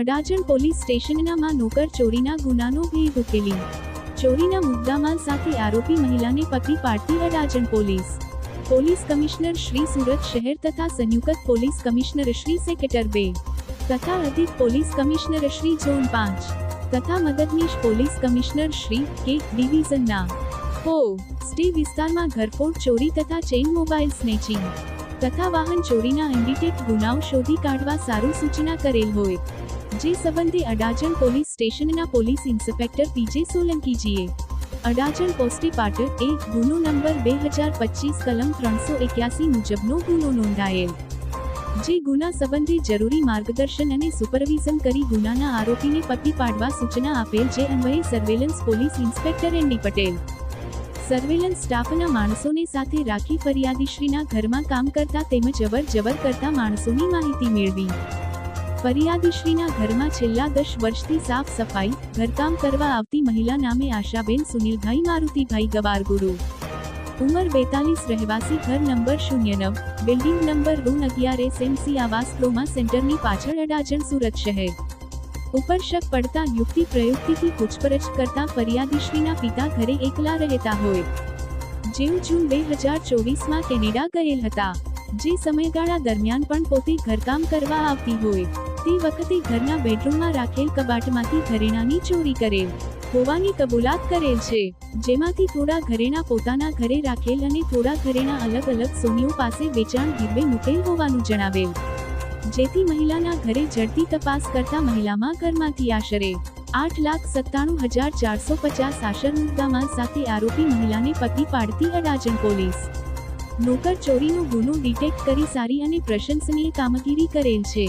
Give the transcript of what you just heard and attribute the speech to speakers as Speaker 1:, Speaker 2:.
Speaker 1: Adajan police સ્ટેશનનામાં નોકર ચોરીના ગુનાનો ભેદ ઉકેલી. ચોરીના મુદ્દામાલ સાથે આરોપી મહિલાને પકડી પાડતી Adajan police. Police commissioner Shri Surat શહેર તથા સંયુક્ત પોલીસ કમિશનર શ્રી સેક્રેટર બે. તથા અધિક પોલીસ કમિશનર શ્રી ઝોન પાંચ. તથા મદદનીશ પોલીસ કમિશનર શ્રી કે ડિવિઝનના હો, સ્ટે વિસ્તારમાં ઘરફોડ ચોરી તથા ચેઇન મોબાઈલ સ્નેચિંગ. તથા વાહન ચોરીના અનડિટેક્ટ ગુનાઓ શોધી કાઢવા સારું સૂચના કરેલ હોય. જે સંબંધે અડાજણ પોલીસ સ્ટેશનના પોલીસ ઇન્સ્પેક્ટર પીજે સોલંકીજીએ અડાજણ પોસ્ટી પાટણ એક ગુનો નંબર બે હજાર પચીસ કલમ ત્રણસો એક્યાસી મુજબનો ગુનો નોંધાયેલ. જે ગુના સંબંધે જરૂરી માર્ગદર્શન અને સુપરવિઝન કરી ગુનાના આરોપીને પકડી પાડવા સૂચના આપેલ જે અન્વયે surveillance police inspector ND Patel. Surveillance સ્ટાફના માણસોને સાથે રાખી ફરિયાદીશ્રીના ઘરમાં કામ કરતા તેમજ અવર જવર કરતા માણસોની માહિતી મેળવી. ફરિયાદીશ્રીના ઘરમાં છેલ્લા દસ વર્ષથી સાફ સફાઈ, ઘરકામ કરવા આવતી મહિલા નામે આશાબેન સુનિલભાઈ મારુતિભાઈ ગવારગુરુ ઉંમર બેતાલીસ, રહેવાસી ઘર નંબર શૂન્ય નવ, બિલ્ડિંગ નંબર રૂન અગિયાર એસએમસી આવાસ ક્રોમા સેન્ટરની પાછળ અડાજણ સુરત શહેર. ઉપર શક પડતા યુક્તિ પ્રયુક્તિથી પૂછપરછ કરતા ફરિયાદીશ્રીના પિતા ઘરે એકલા રહેતા હોય. જેઓ જૂન બે હજાર ચોવીસમાં કેનેડા ગયેલ હતા. જે સમયગાળા દરમિયાન પણ પોતે ઘરકામ કરવા આવતી હોય. તે વખતે ઘરના બેડરૂમમાં રાખેલ કબાટમાંથી ઘરેણાની ચોરી કરેલ, હોવાની કબૂલાત કરેલ છે. જેમાંથી થોડા ઘરેણા પોતાના ઘરે રાખેલ અને થોડા ઘરેણા અલગ અલગ સોનીઓ પાસે વેચાણ ગીરવે મૂકેલ હોવાનું જણાવેલ. જેથી મહિલાના ઘરે ઝડપી તપાસ કરતા મહિલામાં ઘરમાંથી આશરે આઠ લાખ સત્તાણું હજાર ચારસો પચાસ આશર મુદ્દામાલ સાથે આરોપી મહિલાને પતિ પાડતી અડાજણ પોલીસ. નોકર ચોરીનો ગુનો ડિટેક્ટ કરી સારી અને પ્રશંસનીય કામગીરી કરેલ છે.